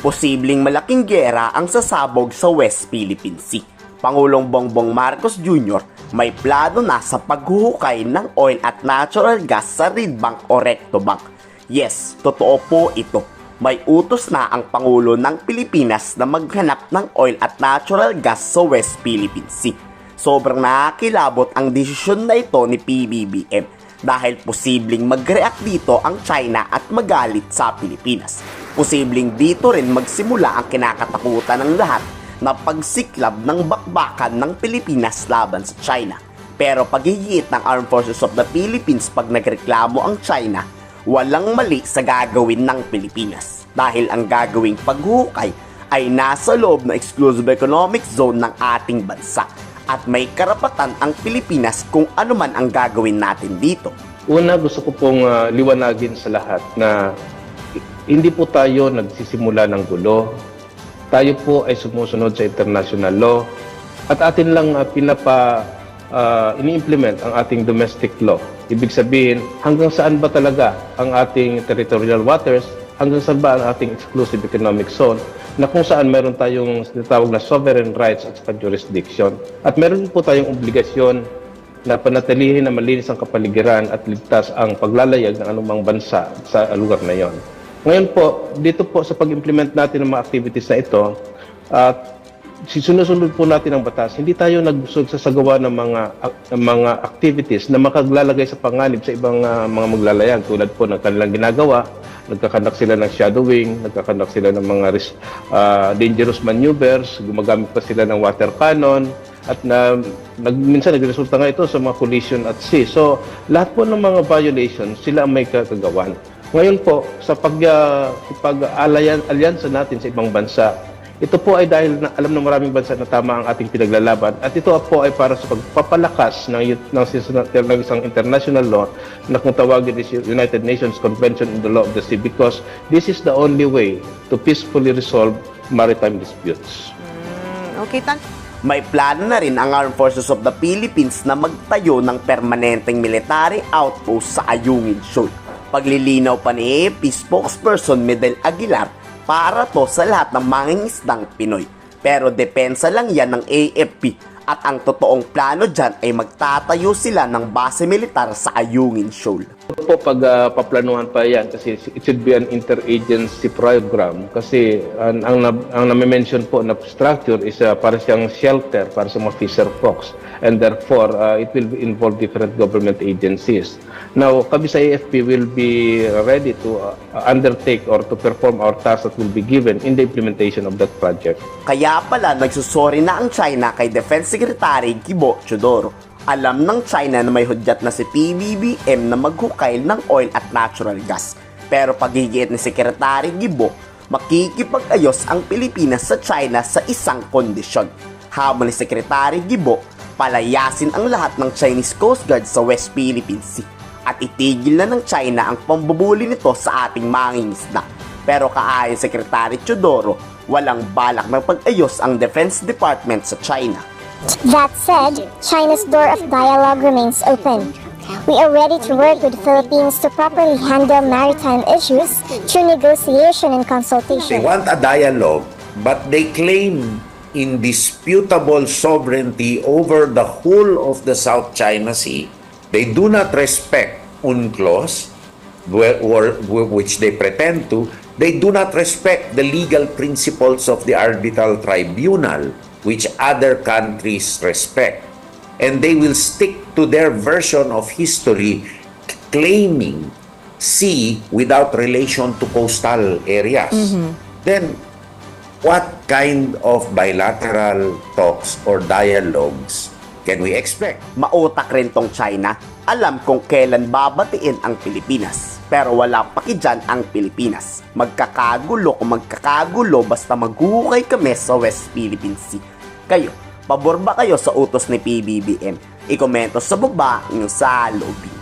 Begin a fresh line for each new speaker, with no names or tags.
Posibleng malaking gera ang sasabog sa West Philippine Sea. Pangulong Bongbong Marcos Jr. may plano na sa paghuhukay ng oil at natural gas sa Reed Bank o Recto Bank. Yes, totoo po ito. May utos na ang Pangulo ng Pilipinas na maghanap ng oil at natural gas sa West Philippine Sea. Sobrang nakakilabot ang desisyon na ito ni PBBM dahil posibleng mag-react dito ang China at magalit sa Pilipinas. Posibleng dito rin magsimula ang kinakatakutan ng lahat na pagsiklab ng bakbakan ng Pilipinas laban sa China. Pero paghihit ng Armed Forces of the Philippines pag nagreklamo ang China, walang mali sa gagawin ng Pilipinas. Dahil ang gagawing paghukay ay nasa loob ng exclusive economic zone ng ating bansa. At may karapatan ang Pilipinas kung ano man ang gagawin natin dito.
Una, gusto ko pong ah, liwanagin sa lahat na hindi po tayo nagsisimula ng gulo. Tayo po ay sumusunod sa international law at atin lang ah, pinapa ah, ini-implement ang ating domestic law. Ibig sabihin, hanggang saan ba talaga ang ating territorial waters, hanggang saan ba ang ating exclusive economic zone, na kung saan meron tayong tinatawag na sovereign rights at jurisdiction. At meron po tayong obligasyon na panatilihin na malinis ang kapaligiran at ligtas ang paglalayag ng anumang bansa sa lugar na yon. Ngayon po, dito po sa pag-implement natin ng mga activities na ito, at sinusunod po natin ang batas, hindi tayo nagsasagawa ng mga ng mga activities na makaglalagay sa panganib sa ibang ah, mga maglalayag tulad po ng kanilang ginagawa, nagkakandak sila ng shadowing, nagkakandak sila ng mga ah, dangerous maneuvers, gumagamit pa sila ng water cannon, at na nag, minsan nagresulta nga ito sa mga collision at sea. So, lahat po ng mga violations, sila ang may kagagawan. Ngayon po, sa pag, uh, pag-alyansa natin sa ibang bansa, ito po ay dahil na, alam ng maraming bansa na tama ang ating pinaglalaban at ito po ay para sa pagpapalakas ng, ng, ng isang international law na kung tawagin is United Nations Convention on the Law of the Sea because this is the only way to peacefully resolve maritime disputes.
Mm, okay, tan
May plano na rin ang Armed Forces of the Philippines na magtayo ng permanenteng military outpost sa Ayungin Shoal. Paglilinaw pa ni AFP spokesperson Medel Aguilar para to sa lahat ng mangingisdang Pinoy. Pero depensa lang yan ng AFP at ang totoong plano dyan ay magtatayo sila ng base militar sa Ayungin Shoal.
Po pag ah, paplanuhan pa yan kasi it should be an interagency program kasi ang ang, ang na-mention po na structure is ah, para siyang shelter para sa mga fisher folks and therefore ah, it will involve different government agencies. Now, kami sa AFP will be ready to ah, undertake or to perform our tasks that will be given in the implementation of that project.
Kaya pala nagsusori na ang China kay Defense Secretary Kibo Chodoro. Alam ng China na may hudyat na si PBBM na maghukay ng oil at natural gas. Pero pagigit ni Secretary Gibo, makikipag-ayos ang Pilipinas sa China sa isang kondisyon. Hamon ni Secretary Gibo, palayasin ang lahat ng Chinese Coast Guard sa West Philippine Sea at itigil na ng China ang pambubuli nito sa ating mangingisda. Pero kaayon Secretary Chodoro, walang balak ng pag-ayos ang Defense Department sa China.
That said, China's door of dialogue remains open. We are ready to work with Philippines to properly handle maritime issues through negotiation and consultation.
They want a dialogue, but they claim indisputable sovereignty over the whole of the South China Sea. They do not respect UNCLOS, which they pretend to. They do not respect the legal principles of the arbitral tribunal, which other countries respect. And they will stick to their version of history, claiming sea without relation to coastal areas. Then, what kind of bilateral talks or dialogues can we expect?
Mautak rin tong China, alam kung kailan babatiin ang Pilipinas. Pero wala pakidyan ang Pilipinas. Magkakagulo kung magkakagulo basta maghuhukay kami sa West Philippine Sea. Kayo, pabor ba kayo sa utos ni PBBM? Ikomento sa baba yung sa.